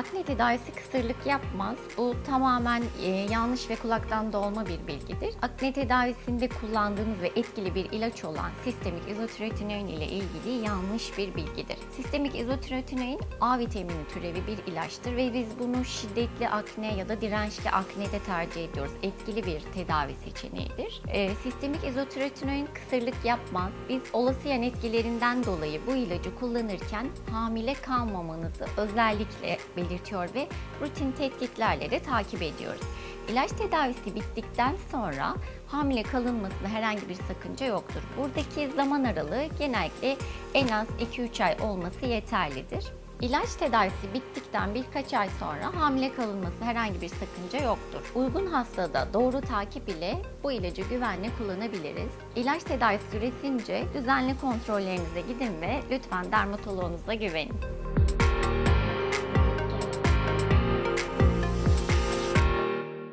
Akne tedavisi kısırlık yapmaz. Bu tamamen e, yanlış ve kulaktan dolma bir bilgidir. Akne tedavisinde kullandığımız ve etkili bir ilaç olan sistemik izotretinoin ile ilgili yanlış bir bilgidir. Sistemik izotretinoin A vitamini türevi bir ilaçtır ve biz bunu şiddetli akne ya da dirençli aknede tercih ediyoruz. Etkili bir tedavi seçeneğidir. E, sistemik izotretinoin kısırlık yapmaz. Biz olası yan etkilerinden dolayı bu ilacı kullanırken hamile kalmamanızı özellikle belirtiyor ve rutin tetkiklerle de takip ediyoruz. İlaç tedavisi bittikten sonra hamile kalınmasında herhangi bir sakınca yoktur. Buradaki zaman aralığı genellikle en az 2-3 ay olması yeterlidir. İlaç tedavisi bittikten birkaç ay sonra hamile kalınması herhangi bir sakınca yoktur. Uygun hastada doğru takip ile bu ilacı güvenle kullanabiliriz. İlaç tedavisi süresince düzenli kontrollerinize gidin ve lütfen dermatoloğunuza güvenin.